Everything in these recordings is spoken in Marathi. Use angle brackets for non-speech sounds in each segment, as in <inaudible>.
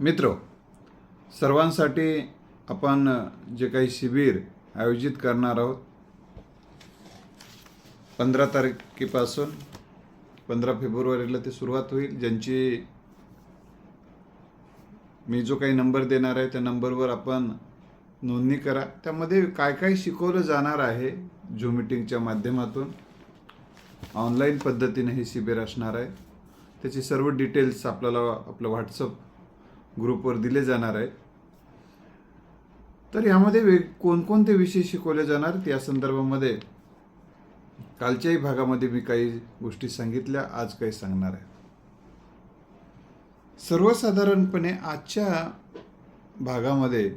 मित्र सर्वांसाठी आपण जे काही शिबिर आयोजित करणार आहोत पंधरा तारखेपासून पंधरा फेब्रुवारीला ते सुरुवात होईल. ज्यांची मी जो काही नंबर देणार आहे त्या नंबरवर आपण नोंदणी करा. त्यामध्ये काय काय शिकवलं जाणार आहे झूम मिटिंगच्या माध्यमातून? ऑनलाईन पद्धतीने हे शिबिर असणार आहे. त्याचे सर्व डिटेल्स आपल्याला आपलं व्हॉट्सअप ग्रुपवर दिले जाणार आहेत तर यामध्ये वेग कोणकोणते विषय शिकवले जाणार? त्या संदर्भामध्ये कालच्याही भागामध्ये मी काही गोष्टी सांगितल्या आज काही सांगणार आहे. सर्वसाधारणपणे आजच्या भागामध्ये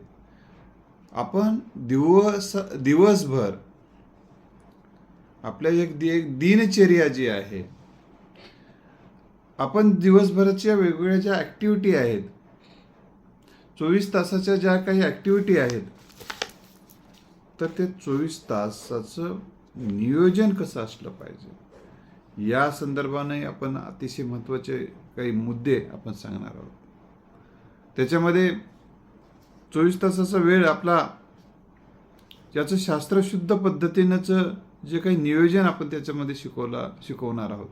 आपण दिवस दिवसभर आपल्या एक दि- एक दिनचर्या जी आहे आपण दिवसभराच्या वेगवेगळ्या ज्या ॲक्टिव्हिटी आहेत चोवीस तासाच्या ज्या काही ॲक्टिव्हिटी आहेत तर ते चोवीस तासाचं नियोजन कसं असलं पाहिजे? या संदर्भाने आपण अतिशय महत्त्वाचे काही मुद्दे आपण सांगणार आहोत. त्याच्यामध्ये चोवीस तासाचा वेळ आपला याचं शास्त्रशुद्ध पद्धतीनंचं जे काही नियोजन आपण त्याच्यामध्ये शिकवला शिकवणार आहोत.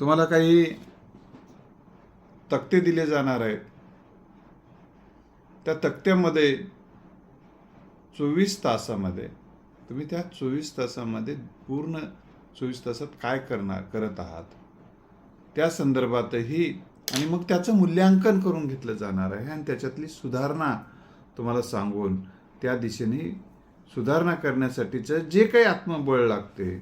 तुम्हाला काही तक्ते दिले जाणार आहेत. त्या तक्त्यामध्ये चोवीस तासामध्ये तुम्ही त्या चोवीस तासामध्ये पूर्ण चोवीस तासात काय करणार करत आहात? त्या संदर्भातही आणि मग त्याचं मूल्यांकन करून घेतलं जाणार आहे आणि त्याच्यातली सुधारणा तुम्हाला सांगून त्या दिशेने सुधारणा करण्यासाठीचं जे काही आत्मबळ लागते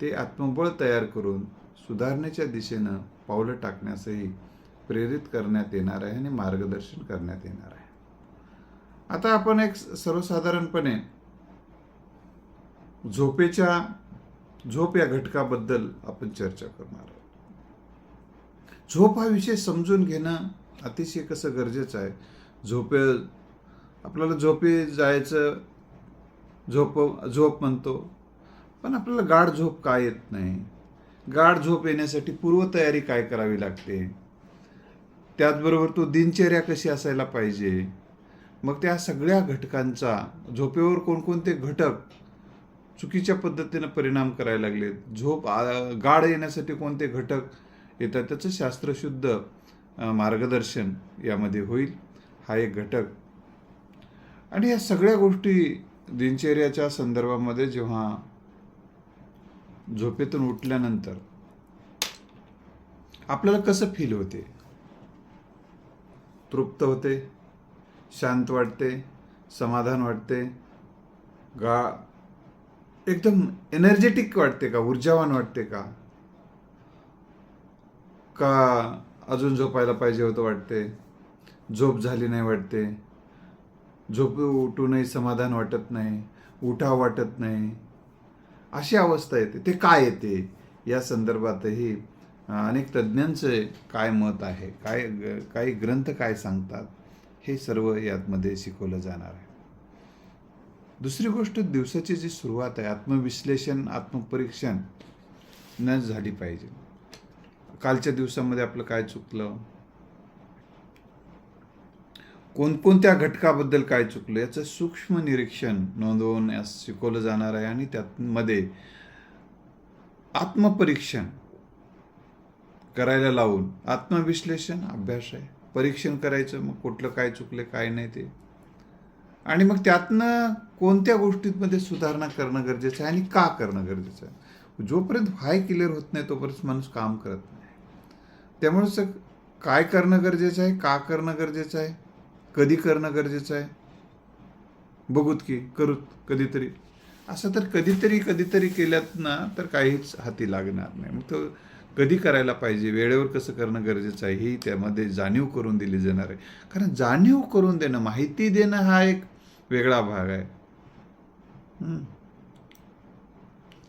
ते आत्मबळ तयार करून सुधारण्याच्या दिशेनं पावलं टाकण्यासही प्रेरित करण्यात येणार आहे आणि मार्गदर्शन करण्यात येणार आहे. आता आपण एक सर्वसाधारणपणे झोपेच्या झोप या घटकाबद्दल आपण चर्चा करणार आहोत. झोप हा विषय समजून घेणं अतिशय कसं गरजेचं आहे. झोपे आपल्याला झोपे जायचं झोप झोप म्हणतो पण आपल्याला गाढ झोप का येत नाही? गाढ झोप येण्यासाठी पूर्वतयारी काय करावी लागते? त्याचबरोबर तो दिनचर्या कशी असायला पाहिजे? मग त्या सगळ्या घटकांचा झोपेवर कोणकोणते घटक चुकीच्या पद्धतीनं परिणाम करायला लागलेत? झोप गाढ येण्यासाठी कोणते घटक येतात? त्याचं शास्त्रशुद्ध मार्गदर्शन यामध्ये होईल. हा एक घटक. आणि या सगळ्या गोष्टी दिनचर्याच्या संदर्भामध्ये जेव्हा झोपेतून उठल्यानंतर आपल्याला कसं फील होते? तृप्त होते शांत वाटते समाधान वाटते गा एकदम एनर्जेटिक वाटते का ऊर्जावान वाटते का? का अजून झोपायला पाहिजे होतं वाटते? झोप झाली नाही वाटते? झोप उठूनही समाधान वाटत नाही उठाव वाटत नाही. अशी अवस्था येते. ते काय येते? या संदर्भातही अनेक तज्ज्ञांचे काय मत आहे? काय काही ग्रंथ काय सांगतात? हे सर्व यातमध्ये शिकवलं जाणार आहे. दुसरी गोष्ट दिवसाची जी सुरुवात आहे आत्मविश्लेषण आत्मपरीक्षण न झाली पाहिजे. कालच्या दिवसामध्ये आपलं काय चुकलं? कोणकोणत्या घटकाबद्दल काय चुकलं? याचं सूक्ष्म निरीक्षण नोंदवून शिकवलं जाणार आहे आणि त्यामध्ये आत्मपरीक्षण करायला लावून. आत्मविश्लेषण अभ्यास आहे. परीक्षण करायचं मग कुठलं काय चुकलं काय नाही ते. आणि मग त्यातनं कोणत्या गोष्टींमध्ये सुधारणा करणं गरजेचं आहे आणि का करणं गरजेचं आहे? जोपर्यंत व्हाय क्लिअर होत नाही तोपर्यंत माणूस काम करत नाही. त्यामुळेच काय करणं गरजेचं आहे का करणं गरजेचं आहे कधी करणं गरजेचं आहे? बघूत की करूत कधीतरी. असं तर कधीतरी कधीतरी केल्यात ना तर काहीच हाती लागणार नाही. मग तो कधी करायला पाहिजे वेळेवर कसं करणं गरजेचं आहे ही त्यामध्ये जाणीव करून दिली जाणार आहे. कारण जाणीव करून देणं माहिती देणं हा एक वेगळा भाग आहे.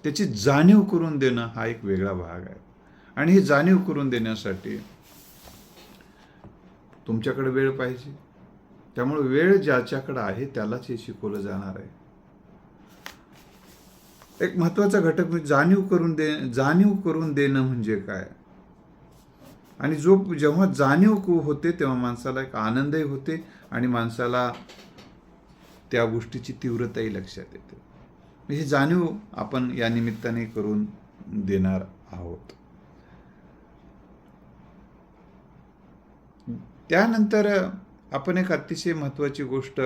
त्याची जाणीव करून देणं हा एक वेगळा भाग आहे. आणि ही जाणीव करून देण्यासाठी तुमच्याकडे वेळ पाहिजे. त्यामुळे वेळ ज्याच्याकडे आहे त्यालाच हे शिकवलं जाणार आहे. एक महत्त्वाचा घटक म्हणजे जाणीव करून दे जाणीव करून देणं म्हणजे काय? आणि जो जेव्हा जाणीव होते तेव्हा माणसाला एक आनंदही होते आणि माणसाला त्या गोष्टीची तीव्रताही लक्षात येते. म्हणजे ही जाणीव आपण या निमित्ताने करून देणार आहोत. त्यानंतर आपण एक अतिशय महत्त्वाची गोष्ट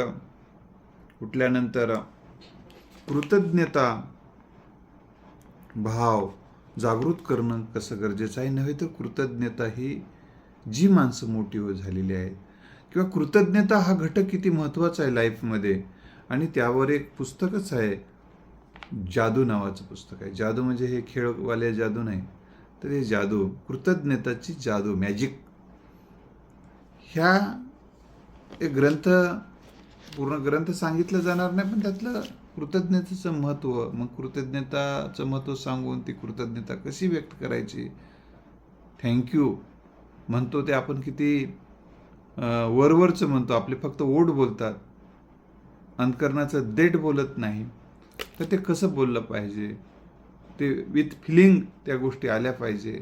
उठल्यानंतर कृतज्ञता भाव जागृत करणं कसं गरजेचं आहे? नव्हे तर कृतज्ञता ही जी माणसं मोठी हो झालेली आहेत. किंवा कृतज्ञता हा घटक किती महत्त्वाचा आहे लाईफमध्ये? आणि त्यावर एक पुस्तकच आहे. जादू नावाचं पुस्तक आहे. जादू म्हणजे हे खेळवाले जादू नाही. तर हे जादू कृतज्ञताची जादू मॅजिक ह्या एक ग्रंथ पूर्ण ग्रंथ सांगितलं जाणार नाही पण त्यातलं कृतज्ञतेचं महत्त्व मग कृतज्ञताचं महत्त्व सांगून ती कृतज्ञता कशी व्यक्त करायची? थँक्यू म्हणतो ते आपण किती वरवरचं म्हणतो. आपले फक्त ओढ बोलतात. अंतकरणाचं देठ बोलत नाही. तर ते कसं बोललं पाहिजे? ते विथ फिलिंग त्या गोष्टी आल्या पाहिजे.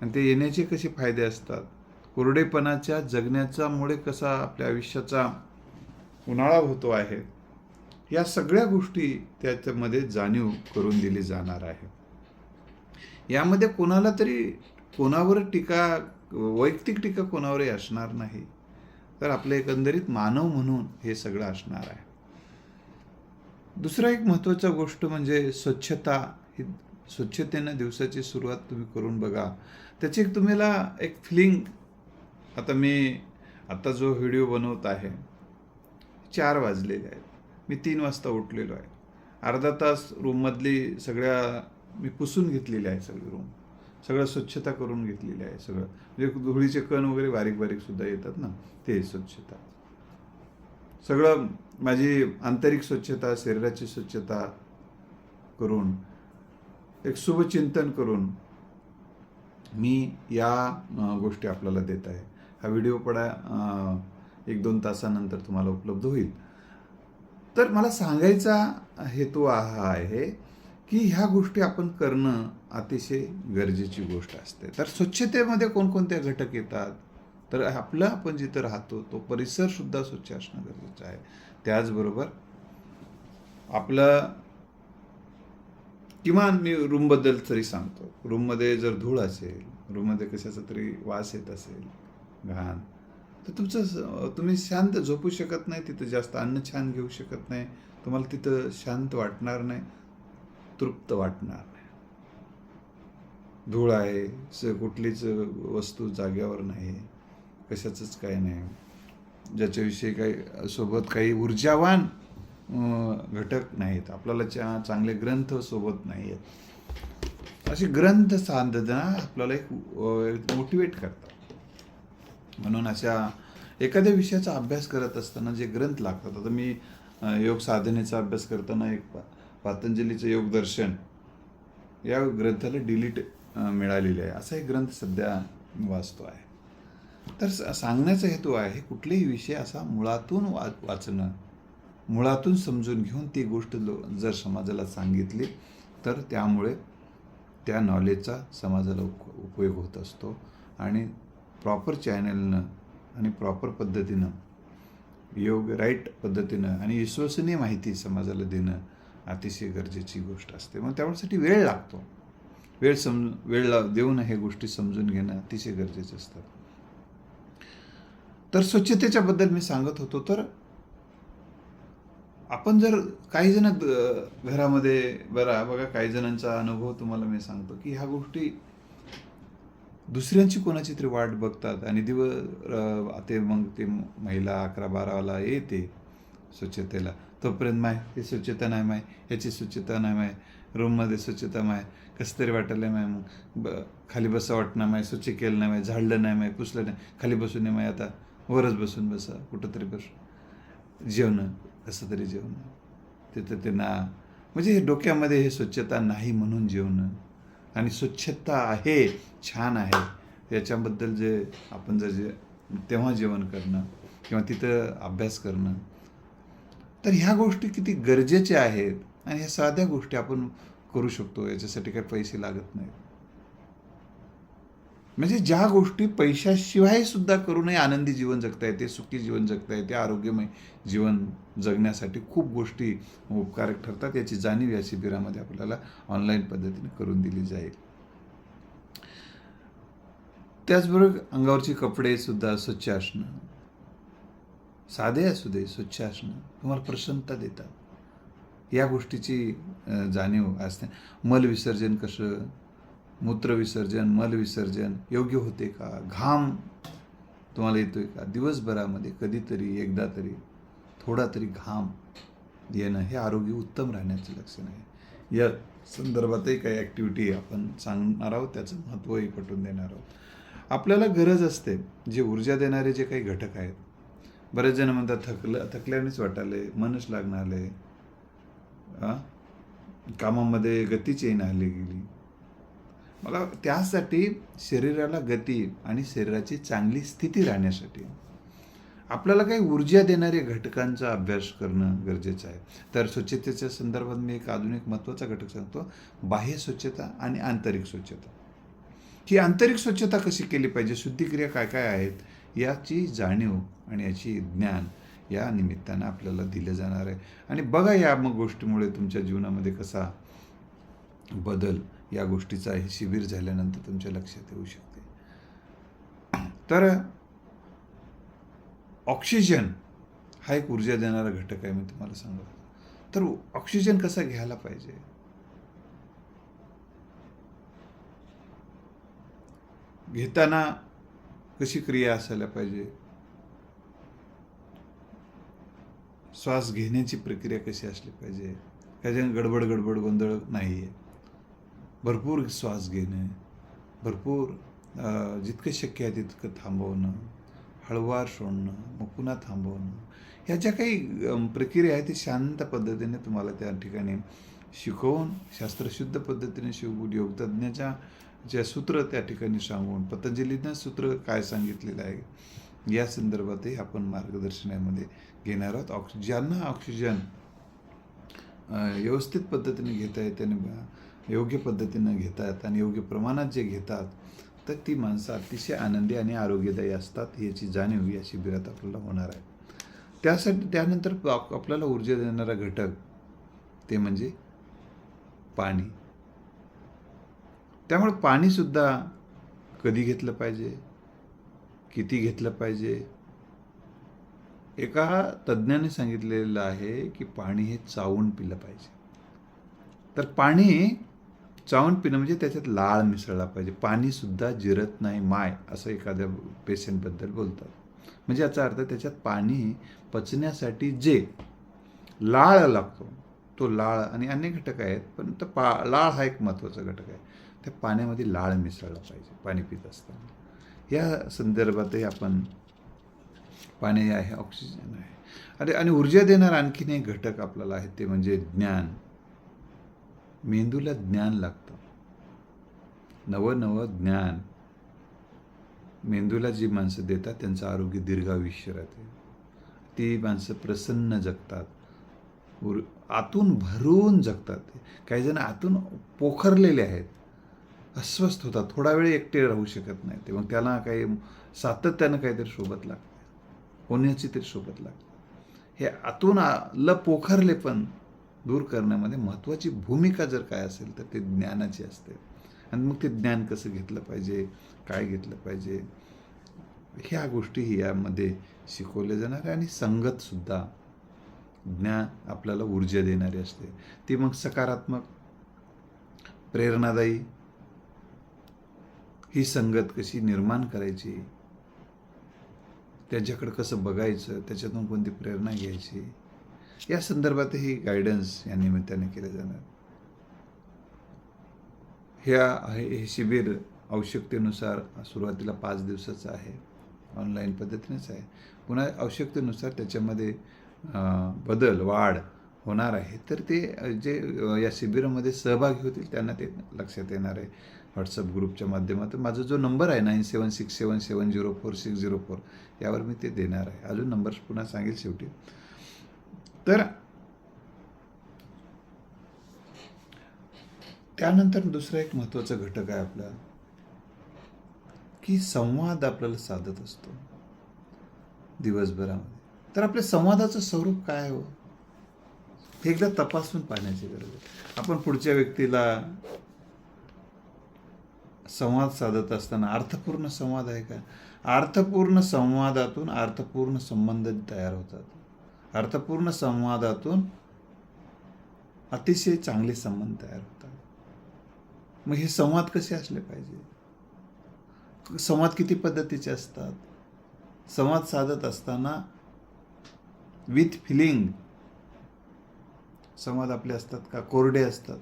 आणि ते येण्याचे कसे फायदे असतात? कोरडेपणाच्या जगण्याच्यामुळे कसा आपल्या आयुष्याचा उन्हाळा होतो आहे. या सगळ्या गोष्टी त्याच्यामध्ये जाणीव करून दिली जाणार आहे. यामध्ये कोणाला तरी कोणावर टीका वैयक्तिक टीका कोणावरही असणार नाही. तर आपले एकंदरीत मानव म्हणून हे सगळं असणार आहे. दुसरा एक महत्त्वाचा गोष्ट म्हणजे स्वच्छता. ही स्वच्छतेनं दिवसाची सुरुवात तुम्ही करून बघा. त्याची एक तुम्हाला एक फिलिंग आता मी आता जो व्हिडिओ बनवत आहे चार वाजलेले आहेत. मी तीन वाजता उठलेलो आहे. अर्धा तास रूममधली सगळ्या मी पुसून घेतलेली आहे सगळी रूम. सगळं स्वच्छता करून घेतलेली आहे सगळं. म्हणजे धुळीचे कण वगैरे बारीक बारीक सुद्धा येतात ना ते स्वच्छता. सगळं माझी आंतरिक स्वच्छता शरीराची स्वच्छता करून एक शुभचिंतन करून मी या गोष्टी आपल्याला देत आहे. हा व्हिडिओ पडा एक दोन तासानंतर तुम्हाला उपलब्ध होईल. तर मला सांगायचा हेतू हा आहे की ह्या गोष्टी आपण करणं अतिशय गरजेची गोष्ट असते. तर स्वच्छतेमध्ये कोणकोणते घटक येतात? तर आपलं आपण जिथं राहतो तो परिसरसुद्धा स्वच्छ असणं गरजेचं आहे. त्याचबरोबर आपलं किमान मी रूमबद्दल तरी सांगतो. रूममध्ये जर धूळ असेल रूममध्ये कशाचा तरी वास येत असेल घाण तर तुमचं तुम्ही शांत झोपू शकत नाही तिथं जास्त अन्न छान घेऊ शकत नाही. तुम्हाला तिथं शांत वाटणार नाही तृप्त वाटणार नाही. धूळ आहे स कुठलीच वस्तू जाग्यावर नाही कशाचंच काही नाही. ज्याच्याविषयी काही सोबत काही ऊर्जावान घटक नाहीत. आपल्याला चा चांगले ग्रंथ सोबत नाही आहेत असे ग्रंथ साधना आपल्याला एक मोटिवेट करतात. म्हणून अशा एखाद्या विषयाचा अभ्यास करत असताना जे ग्रंथ लागतात आता मी योग साधनेचा अभ्यास करताना एक पा- पातंजलीचं योगदर्शन या ग्रंथाला डिलीट मिळालेले आहे. असा एक ग्रंथ सध्या वाचतो आहे. तर सांगण्याचा हेतू आहे कुठलेही विषय असा मुळातून वा वाचणं मुळातून समजून घेऊन ती गोष्ट लो जर समाजाला सांगितली तर त्यामुळे त्या नॉलेजचा समाजाला उप उपयोग होत असतो आणि प्रॉपर चॅनलनं आणि प्रॉपर पद्धतीनं योग राईट पद्धतीनं आणि विश्वसनीय माहिती समाजाला देणं अतिशय गरजेची गोष्ट असते. मग त्यासाठी वेळ लागतो. वेळ समजून वेळ देऊन हे गोष्टी समजून घेणं अतिशय गरजेचं असतं. तर स्वच्छतेच्या बद्दल मी सांगत होतो. तर आपण जर काही जण घरामध्ये बरा बघा काही जणांचा अनुभव तुम्हाला मी सांगतो की ह्या गोष्टी दुसऱ्यांची कोणाची तरी वाट बघतात आणि दिव ते मग ते महिला अकरा बाराला येते स्वच्छतेला. तोपर्यंत माय हे स्वच्छता नाही माय ह्याची स्वच्छता नाही माय रूममध्ये स्वच्छता माय कसं तरी वाटलं माय मग. ब खाली बसा वाटणार माय स्वच्छ केलं नाही माय झाडलं नाही माय पुसलं नाही. खाली बसून नाही माय आता वरच बसून बसा कुठंतरी बस. जेवणं कसं तरी जेवणं. तिथं ते ना म्हणजे हे डोक्यामध्ये हे स्वच्छता नाही म्हणून जेवणं. आणि स्वच्छता आहे छान आहे. याच्याबद्दल जे आपण जर जे तेव्हा जेवण करणं किंवा तिथं अभ्यास करणं तर ह्या गोष्टी किती गरजेच्या आहेत आणि ह्या साध्या गोष्टी आपण करू शकतो. याच्यासाठी काही पैसे लागत नाहीत. म्हणजे ज्या गोष्टी पैशाशिवाय सुद्धा करूनही आनंदी जीवन जगता येते सुखी जीवन जगता येते आरोग्यमय जीवन जगण्यासाठी खूप गोष्टी उपकारक ठरतात. याची जाणीव या शिबिरामध्ये आपल्याला ऑनलाईन पद्धतीने करून दिली जाईल. त्याचबरोबर अंगावरचे कपडे सुद्धा स्वच्छ असणं साधे असू दे स्वच्छ असणं तुम्हाला प्रसन्नता देतात. या गोष्टीची जाणीव असते. मल विसर्जन कसं मूत्रविसर्जन मलविसर्जन योग्य होते का? घाम तुम्हाला येतोय का? दिवसभरामध्ये कधीतरी एकदा तरी थोडा तरी घाम येणं हे आरोग्य उत्तम राहण्याचं लक्षण आहे. या संदर्भातही काही ॲक्टिव्हिटी आपण सांगणार आहोत त्याचं महत्त्वही पटवून देणार आहोत. आपल्याला गरज असते जे ऊर्जा देणारे जे काही घटक आहेत. बरेच जण म्हणतात थकलं थकल्यानेच वाटाले मनच लागणार आले कामामध्ये गतीच येईन आली गेली. मला त्यासाठी शरीराला गती आणि शरीराची चांगली स्थिती राहण्यासाठी. आपल्याला काही ऊर्जा देणाऱ्या घटकांचा अभ्यास करणं गरजेचं आहे. तर स्वच्छतेच्या संदर्भात मी एक आधुनिक महत्त्वाचा घटक सांगतो. बाह्य स्वच्छता आणि आंतरिक स्वच्छता. ही आंतरिक स्वच्छता कशी केली पाहिजे? शुद्धिक्रिया काय काय आहेत? याची जाणीव आणि याची ज्ञान या निमित्तानं आपल्याला दिलं जाणार आहे. आणि बघा या मग गोष्टीमुळे तुमच्या जीवनामध्ये कसा बदल या गोष्टीचा हे शिबिर झाल्यानंतर तुमच्या लक्षात येऊ शकते. तर ऑक्सिजन हा एक ऊर्जा देणारा घटक आहे मी तुम्हाला सांगत होतो. तर ऑक्सिजन कसा घ्यायला पाहिजे? घेताना कशी क्रिया असायला पाहिजे? श्वास घेण्याची प्रक्रिया कशी असली पाहिजे? त्याच्यानं गडबड गडबड गोंधळ नाही आहे भरपूर श्वास घेणे भरपूर जितकं शक्य आहे तितकं थांबवणं हळवार सोडणं मग पुन्हा थांबवणं. ह्या ज्या काही प्रक्रिया आहेत ती शांत पद्धतीने तुम्हाला त्या ठिकाणी शिकवून शास्त्रशुद्ध पद्धतीने शिकवून योगतज्ञाच्या ज्या सूत्र त्या ठिकाणी सांगून पतंजलीनं सूत्र काय सांगितलेलं आहे या संदर्भातही आपण मार्गदर्शनामध्ये घेणार आहोत. ऑक्सि ज्यांना ऑक्सिजन व्यवस्थित पद्धतीने घेता येते आणि योग्य पद्धतीनं घेतात आणि योग्य प्रमाणात जे घेतात तर ती माणसं अतिशय आनंदी आणि आरोग्यदायी असतात याची जाणीव या शिबिरात आपल्याला होणार आहे. त्यासाठी त्यानंतर आपल्याला ऊर्जा देणारा घटक ते म्हणजे पाणी. त्यामुळे पाणीसुद्धा कधी घेतलं पाहिजे? किती घेतलं पाहिजे? एका तज्ज्ञाने सांगितलेलं आहे की पाणी हे चावून पिलं पाहिजे. तर पाणी चावून पिणं म्हणजे त्याच्यात लाळ मिसळला पाहिजे. पाणीसुद्धा जिरत नाही माय असं एखाद्या पेशंटबद्दल बोलतात. म्हणजे याचा अर्थ त्याच्यात पाणी पचण्यासाठी जे लाळ लागतो तो लाळ आणि अनेक घटक आहेत पण तो पा लाळ हा एक महत्त्वाचा घटक आहे. त्या पाण्यामध्ये लाळ मिसळला पाहिजे पाणी पित असताना. या संदर्भातही आपण पाणी आहे ऑक्सिजन आहे. आणि आणि ऊर्जा देणारा आणखीन एक घटक आपल्याला आहे ते म्हणजे ज्ञान. मेंदूला ज्ञान लागतं. नवं नवं ज्ञान मेंदूला जी माणसं देतात त्यांचं आरोग्य दीर्घायुष्य राहते. ती माणसं प्रसन्न जगतात. उर आतून भरून जगतात. काही जण आतून पोखरलेले आहेत. अस्वस्थ होतात. थोडा वेळ एकटे राहू शकत नाही ते मग त्याला काही सातत्यानं काहीतरी सोबत लागते. होण्याची तरी सोबत लागते. हे आतून ल पोखरले पण दूर करण्यामध्ये महत्त्वाची भूमिका जर काय असेल तर ते ज्ञानाची असते. आणि मग ते ज्ञान कसं घेतलं पाहिजे? काय घेतलं पाहिजे? ह्या गोष्टी यामध्ये शिकवल्या जाणार आहे आणि संगतसुद्धा ज्ञान आपल्याला ऊर्जा देणारी असते. ती मग सकारात्मक प्रेरणादायी ही संगत कशी निर्माण करायची? त्याच्याकडं कसं बघायचं? त्याच्यातून कोणती प्रेरणा घ्यायची? या संदर्भातही गायडन्स या निमित्ताने केलं जाणार. ह्या हे शिबिर आवश्यकतेनुसार सुरुवातीला पाच दिवसाचं आहे. ऑनलाईन पद्धतीनेच आहे. पुन्हा आवश्यकतेनुसार त्याच्यामध्ये बदल वाढ होणार आहे. तर ते जे या शिबिरामध्ये सहभागी होतील त्यांना ते लक्षात येणार आहे. व्हॉट्सअप ग्रुपच्या माध्यमातून. माझा जो नंबर आहे nine seven six seven seven zero four six zero four यावर मी ते देणार आहे. अजून नंबर पुन्हा सांगेल शेवटी. तर त्यानंतर दुसरा एक महत्त्वाचा घटक आहे आपला की संवाद आपल्याला साधत असतो दिवसभरामध्ये. तर आपल्या संवादाचं स्वरूप काय हो? हे एकदा तपासून पाहण्याची गरज आहे. आपण पुढच्या व्यक्तीला संवाद साधत असताना अर्थपूर्ण संवाद आहे का? अर्थपूर्ण संवादातून अर्थपूर्ण संबंध तयार होतात. अर्थपूर्ण संवादातून अतिशय चांगले संबंध तयार होतात. मग हे संवाद कसे असले पाहिजे? संवाद किती पद्धतीचे असतात? संवाद साधत असताना विथ फिलिंग संवाद आपले असतात का? कोरडे असतात.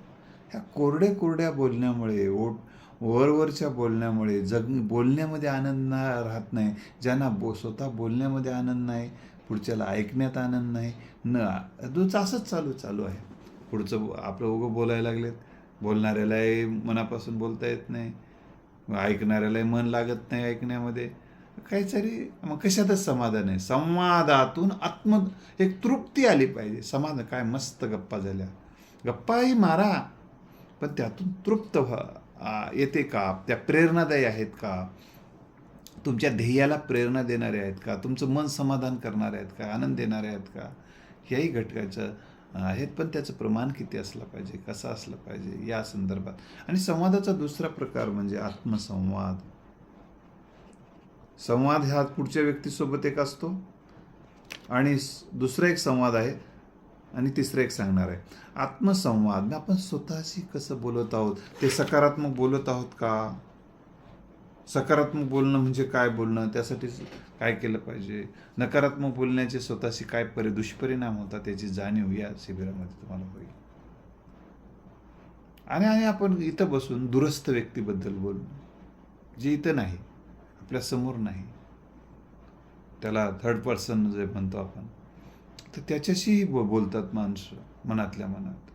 ह्या कोरड्या कोरड्या बोलण्यामुळे ओट वरवरच्या बोलण्यामुळे जग बोलण्यामध्ये आनंद ना राहत नाही. ज्यांना बो स्वतः बोलण्यामध्ये आनंद नाही पुढच्याला ऐकण्यात आनंद नाही न दूच असंच चालू चालू आहे. पुढचं आपलं उगं बोलायला लागलेत. बोलणाऱ्यालाही मनापासून बोलता येत नाही. ऐकणाऱ्यालाही मन लागत नाही ऐकण्यामध्ये. काहीतरी मग कशातच समाधान आहे संवादातून आत्म एक तृप्ती आली पाहिजे. समाधान काय मस्त गप्पा झाल्या. गप्पाही मारा पण त्यातून तृप्त व्हा. येते का? त्या प्रेरणादायी आहेत का? तुमच्या ध्येयाला प्रेरणा देणारे आहेत का? तुमचं मन समाधान करणारे आहेत का? आनंद देणारे आहेत का? ह्याही घटकाचं आहेत. पण त्याचं प्रमाण किती असलं पाहिजे? कसं असलं पाहिजे? या संदर्भात. आणि संवादाचा दुसरा प्रकार म्हणजे आत्मसंवाद. संवाद हा पुढच्या व्यक्तीसोबत एक असतो. आणि दुसरा एक संवाद आहे आणि तिसरं एक सांगणार आहे. आत्मसंवाद आपण स्वतःशी कसं बोलत आहोत? ते सकारात्मक बोलत आहोत का? सकारात्मक बोलणं म्हणजे काय बोलणं? त्यासाठी काय केलं पाहिजे? नकारात्मक बोलण्याचे स्वतःशी काय परि दुष्परिणाम होतात त्याची जाणीव या शिबिरामध्ये तुम्हाला होईल. आणि आणि आपण इथं बसून दुरस्थ व्यक्तीबद्दल बोलू जे इथं नाही आपल्यासमोर नाही. त्याला थर्ड पर्सन जे म्हणतो आपण. तर त्याच्याशीही बोलतात माणसं मनातल्या मनात.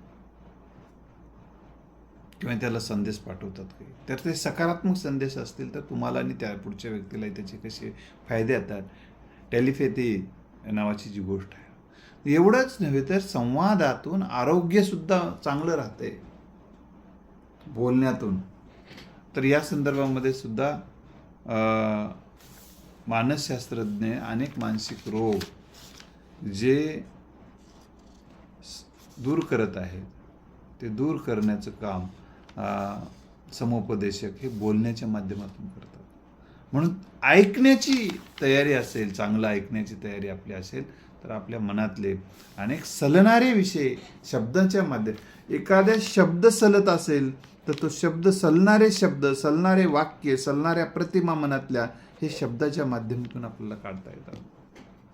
किंवा त्याला संदेश पाठवतात काही. तर ते सकारात्मक संदेश असतील तर तुम्हाला आणि त्या पुढच्या व्यक्तीला त्याचे कसे फायदे येतात टेलिफेथी नावाची जी गोष्ट आहे. एवढंच नव्हे तर संवादातून आरोग्यसुद्धा चांगलं राहते. बोलण्यातून. तर या संदर्भामध्ये सुद्धा मानसशास्त्रज्ञ अनेक मानसिक रोग जे दूर करत आहेत ते दूर करण्याचं काम समुपदेशक हे बोलण्याच्या माध्यमातून करतात. म्हणून ऐकण्याची तयारी असेल चांगलं ऐकण्याची तयारी आपली असेल तर आपल्या मनातले अनेक सलणारे विषय शब्दाच्या माध्यम एखाद्या शब्द सलत असेल तर तो शब्द सलणारे शब्द सलणारे वाक्य सलणाऱ्या प्रतिमा मनातल्या हे शब्दाच्या माध्यमातून आपल्याला काढता येतात.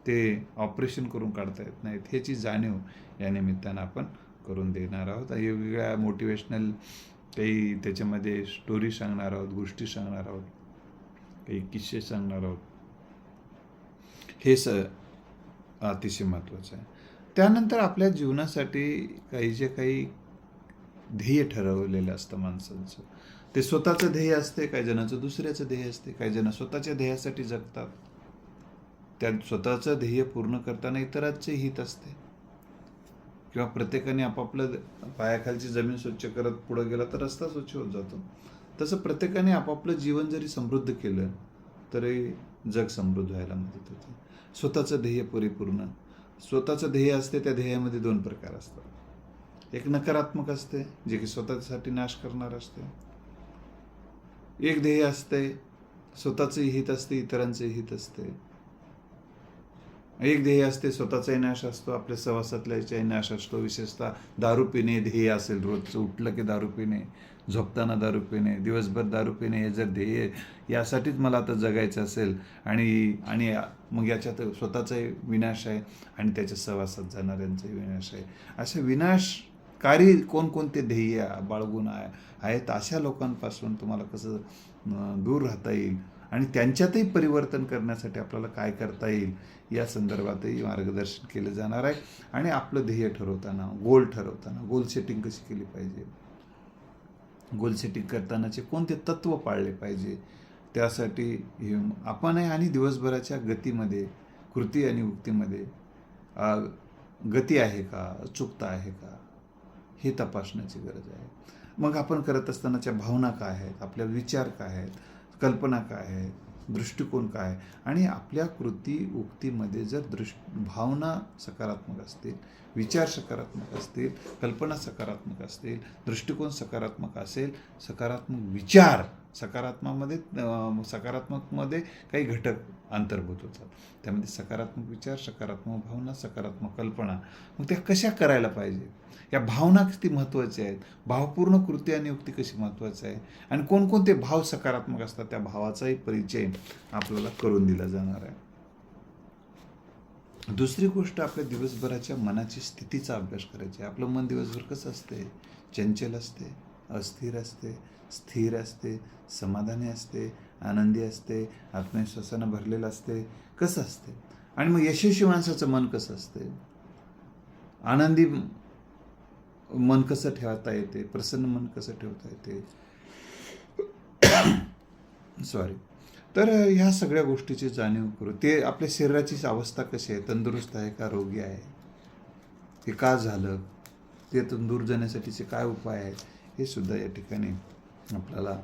ते ऑपरेशन करून काढता येत नाहीत ह्याची जाणीव या निमित्तानं आपण करून देणार आहोत. आणि वेगवेगळ्या मोटिवेशनल काही त्याच्यामध्ये स्टोरी सांगणार आहोत गोष्टी सांगणार आहोत काही किस्से सांगणार आहोत. हे स अतिशय महत्त्वाचं आहे. त्यानंतर आपल्या जीवनासाठी काही जे काही ध्येय ठरवलेलं असतं माणसांचं. ते स्वतःचं ध्येय असते काही जणांचं दुसऱ्याचं ध्येय असते काही जण स्वतःच्या ध्येयासाठी जगतात. त्या स्वतःचं ध्येय पूर्ण करताना इतरांचे हित असते. किंवा प्रत्येकाने आपापलं पायाखालची जमीन स्वच्छ करत पुढं गेला तर रस्ता स्वच्छ होत जातो. तसं प्रत्येकाने आपापलं जीवन जरी समृद्ध केलं तरी जग समृद्ध व्हायला मदत होते. स्वतःचं ध्येय परिपूर्ण. स्वतःचं ध्येय असते त्या ध्येयामध्ये दोन प्रकार असतात. एक नकारात्मक असते जे की स्वतःसाठी नाश करणार असते. एक ध्येय असते स्वतःचं हित असते इतरांचे हित असते. एक ध्येय असते स्वतःचाही नाश असतो आपल्या सहवासातल्याचाही नाश असतो. विशेषतः दारू पिणे ध्येय असेल रोजचं. उठलं की दारू पिणे झोपताना दारू पिणे दिवसभर दारू पिणे हे जर ध्येय यासाठीच मला आता जगायचं असेल आणि आणि मग याच्यात स्वतःचाही विनाश आहे आणि त्याच्या सहवासात जाणाऱ्यांचाही विनाश आहे. असे विनाशकारी कोणकोणते ध्येय बाळगून आहे आहेत अशा लोकांपासून तुम्हाला कसं दूर राहता येईल? आणि त्यांच्यातही परिवर्तन करण्यासाठी आपल्याला काय करता येईल या संदर्भातही मार्गदर्शन केलं जाणार आहे. आणि आपलं ध्येय ठरवताना गोल ठरवताना गोल सेटिंग कशी केली पाहिजे? गोल सेटिंग करतानाचे कोणते तत्व पाळले पाहिजे? त्यासाठी हे आपण आहे आणि दिवसभराच्या गतीमध्ये कृती आणि उक्तीमध्ये गती आहे का अचूकता आहे का हे तपासण्याची गरज आहे. मग आपण करत असतानाच्या भावना काय आहेत? आपल्या विचार काय आहेत? कल्पना काय आहे? दृष्टिकोन काय आहे? आणि आपल्या कृती उक्तीमध्ये जर दृष्ट भावना सकारात्मक असतील विचार सकारात्मक असतील कल्पना सकारात्मक असतील दृष्टिकोन सकारात्मक असेल सकारात्मक विचार सकारात्मकमध्ये सकारात्मकमध्ये काही घटक अंतर्भूत होतात. त्यामध्ये सकारात्मक विचार सकारात्मक भावना सकारात्मक कल्पना. मग त्या कशा करायला पाहिजे? या भावना किती महत्त्वाच्या आहेत? भावपूर्ण कृती आणि युक्ती कशी महत्त्वाची आहे? आणि कोणकोणते भाव सकारात्मक असतात? त्या भावाचाही परिचय आपल्याला करून दिला जाणार आहे. दुसरी गोष्ट आपल्या दिवसभराच्या मनाची स्थितीचा अभ्यास करायची. आहे आपलं मन दिवसभर कसं असते? चंचल असते अस्थिर असते स्थिर असते समाधानी असते आनंदी असते आत्मविश्वासानं भरलेलं असते कसं असते? आणि मग यशस्वी माणसाचं मन कसं असते? आनंदी मन कसं ठेवता येते? प्रसन्न मन कसं ठेवता येते? <coughs> सॉरी तर ह्या सगळ्या गोष्टीची जाणीव करू ते आपल्या शरीराची अवस्था कशी आहे? तंदुरुस्त आहे का? रोगी आहे? ते का झालं? ते दूर जाण्यासाठीचे काय उपाय आहेत? हे सुद्धा या ठिकाणी आपल्याला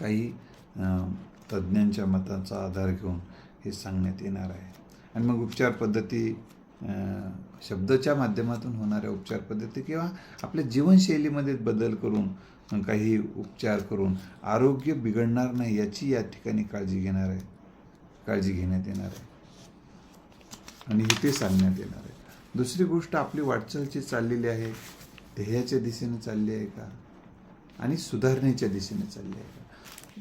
काही अं, तज्ज्ञांच्या मतांचा आधार घेऊन हे सांगण्यात येणार आहे. आणि मग उपचार पद्धती अं, शब्दाच्या माध्यमातून होणाऱ्या उपचार पद्धती किंवा आपल्या जीवनशैलीमध्ये बदल करून काही उपचार करून आरोग्य बिघडणार नाही याची या ठिकाणी काळजी घेणार आहे. काळजी घेण्यात येणार आहे. आणि हे ते सांगण्यात येणार आहे. दुसरी गोष्ट आपली वाटचाल जी चाललेली आहे. ध्येयाच्या दिशेने चालली आहे का? आणि सुधारणेच्या दिशेने चालली आहे का?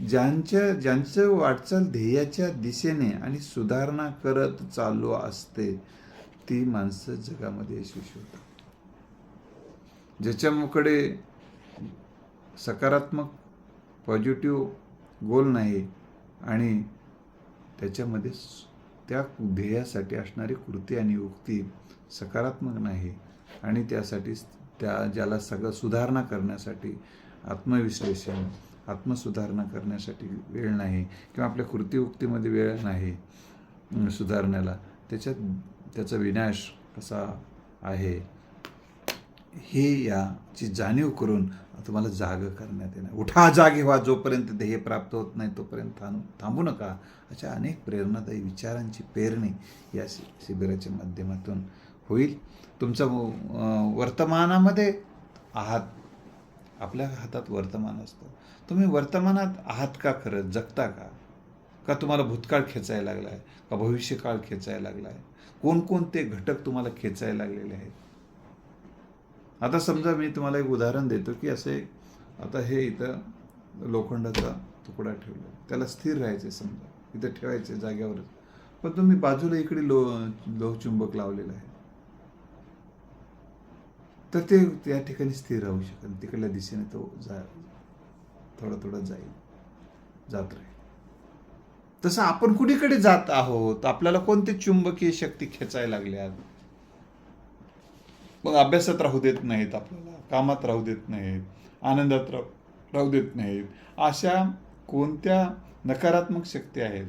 ज्यांच्या ज्यांचं वाटचाल ध्येयाच्या दिशेने आणि सुधारणा करत चालू असते ती माणसं जगामध्ये यशस्वी होतात. ज्याच्याकडे सकारात्मक पॉझिटिव्ह गोल नाही आणि त्याच्यामध्ये त्या ध्येयासाठी असणारी कृती आणि युक्ती सकारात्मक नाही आणि त्यासाठी त्या ज्याला सगळं सुधारणा करण्यासाठी आत्मविश्लेषण आत्मसुधारणा करण्यासाठी वेळ नाही किंवा आपल्या कृती उक्तीमध्ये वेळ नाही सुधारण्याला त्याच्यात त्याचा विनाश कसा आहे? हे याची जाणीव करून तुम्हाला जाग करण्यात येणार. उठा जागे व्हा जोपर्यंत ध्येय प्राप्त होत नाही तोपर्यंत थांब थांबू नका. अशा अनेक प्रेरणादायी विचारांची पेरणी या शि शिबिराच्या माध्यमातून होईल. तुमचं वर्तमानामध्ये आहात. आपल्या हातात वर्तमान असतं. तुम्ही वर्तमानात आहात का खरं? जगता का? का तुम्हाला भूतकाळ खेचायला लागला आहे का भविष्यकाळ खेचायला लागला आहे कोणकोणते घटक तुम्हाला खेचायला लागलेले आहेत? आता समजा मी तुम्हाला एक उदाहरण देतो की असे आता हे इथं लोखंडाचा तुकडा ठेवला त्याला स्थिर राहायचे समजा. इथं ठेवायचे जाग्यावरच पण तुम्ही बाजूला इकडे लो लोहचुंबक लावलेलं आहे. तर ते त्या ठिकाणी स्थिर राहू शकेल तिकडल्या दिशेने तो जा थोडा थोडा जाईल. जात राहील. तसं आपण कुणीकडे जात आहोत? आपल्याला कोणते चुंबकीय शक्ती खेचायला लागल्यात? मग अभ्यासात राहू देत नाहीत आपल्याला कामात राहू देत नाहीत आनंदात राहू राहू देत नाहीत. अशा कोणत्या नकारात्मक शक्ती आहेत?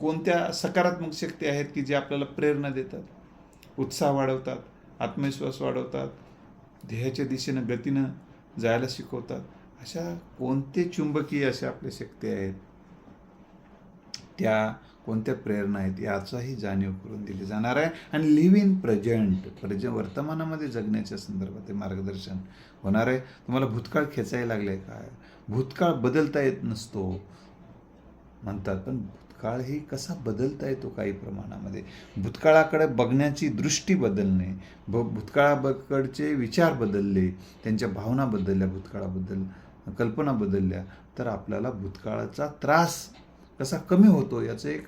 कोणत्या सकारात्मक शक्ती आहेत की जे आपल्याला प्रेरणा देतात? उत्साह वाढवतात आत्मविश्वास वाढवतात ध्येयाच्या दिशेनं गतीनं जायला शिकवतात. अशा कोणते चुंबकीय अशा आपल्या शक्ती आहेत? त्या कोणत्या प्रेरणा आहेत याचाही जाणीव करून दिली जाणार आहे. आणि लिव्ह इन प्रेझेंट प्रेझ वर्तमानामध्ये जगण्याच्या संदर्भात ते मार्गदर्शन होणार आहे. तुम्हाला भूतकाळ खेचायला लागले काय भूतकाळ बदलता येत नसतो म्हणतात. पण भूतकाळ ही कसा बदलता येतो काही प्रमाणामध्ये? भूतकाळाकडे बघण्याची दृष्टी बदलणे भ भूतकाळाकडचे विचार बदलले त्यांच्या भावना बदलल्या भूतकाळाबद्दल कल्पना बदलल्या तर आपल्याला भूतकाळाचा त्रास कसा कमी होतो याचं एक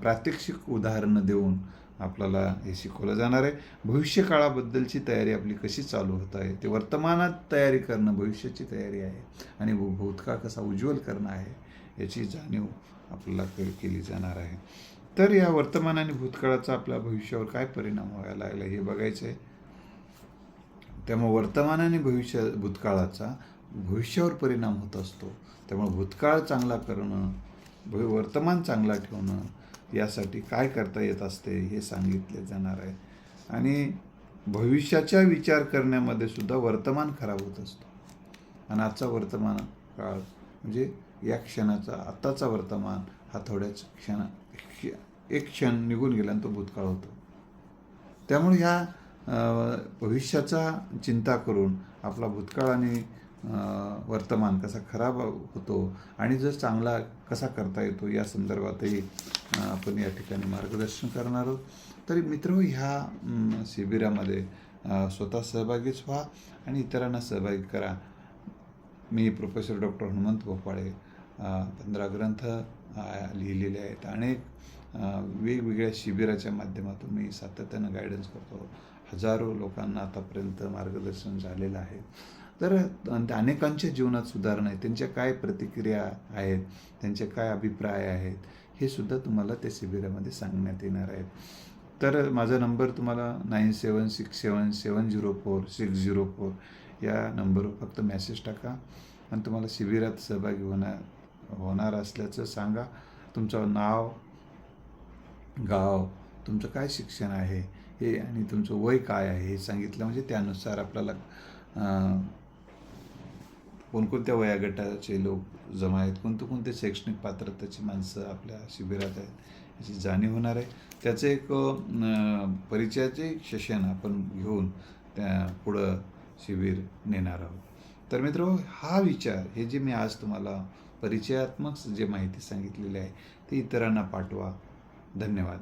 प्रात्यक्षिक उदाहरणं देऊन आपल्याला हे शिकवलं जाणार आहे. भविष्यकाळाबद्दलची तयारी आपली कशी चालू होत आहे ते वर्तमानात तयारी करणं भविष्याची तयारी आहे आणि भू- भूतकाळ कसा उज्ज्वल करणं आहे याची जाणीव आपल्याला केली जाणार आहे. तर या वर्तमान आणि भूतकाळाचा आपल्या भविष्यावर काय परिणाम व्हायला लागला हे बघायचं आहे. त्यामुळे वर्तमान आणि भविष्य भूतकाळाचा भविष्यावर परिणाम होत असतो. त्यामुळे भूतकाळ चांगला करणं वर्तमान चांगला ठेवणं यासाठी काय करता येत असते हे सांगितले जाणार आहे. आणि भविष्याचा विचार करण्यामध्ये सुद्धा वर्तमान खराब होत असतो. आणि आजचा वर्तमान काळ म्हणजे या क्षणाचा आत्ताचा वर्तमान हा थोड्याच क्षणा क्ष- एक क्षण निघून गेला आणि तो भूतकाळ होतो. त्यामुळे ह्या भविष्याचा चिंता करून आपला भूतकाळ आणि वर्तमान कसा खराब होतो आणि जर चांगला कसा करता येतो या संदर्भातही आपण या ठिकाणी मार्गदर्शन करणार आहोत. तरी मित्र हो, ह्या शिबिरामध्ये स्वतः सहभागीच व्हा आणि इतरांना सहभागी करा. मी प्रोफेसर डॉक्टर हनुमंत गोपाळे पंधरा ग्रंथ लिहिलेले आहेत. अनेक वेगवेगळ्या शिबिराच्या माध्यमातून मी सातत्यानं गायडन्स करतो. हजारो लोकांना आतापर्यंत मार्गदर्शन झालेलं आहे. तर अनेकांच्या जीवनात सुधारणा आहे. त्यांच्या काय प्रतिक्रिया आहेत? त्यांचे काय अभिप्राय आहेत? हे सुद्धा तुम्हाला त्या शिबिरामध्ये सांगण्यात येणार आहेत तर माझा नंबर तुम्हाला nine seven six seven seven zero four six zero four या नंबरवर फक्त मेसेज टाका आणि तुम्हाला शिबिरात सहभागी होणार होणार असल्याचं सांगा. तुमचं नाव गाव तुमचं काय शिक्षण आहे? हे आणि तुमचं वय काय आहे? हे सांगितलं. म्हणजे त्यानुसार आपल्याला कोणकोणत्या वयागटाचे लोक जमा आहेत कोणते कोणते शैक्षणिक पात्रतेची माणसं आपल्या शिबिरात आहेत याची जाणीव होणार आहे. त्याचं एक परिचयाचे सेशन आपण घेऊन त्या पुढं शिबिर नेणार आहोत. तर मित्र हा विचार हे जे मी आज तुम्हाला परिचयात्मक जे माहिती सांगितलेली आहे ती इतरांना पाठवा. धन्यवाद.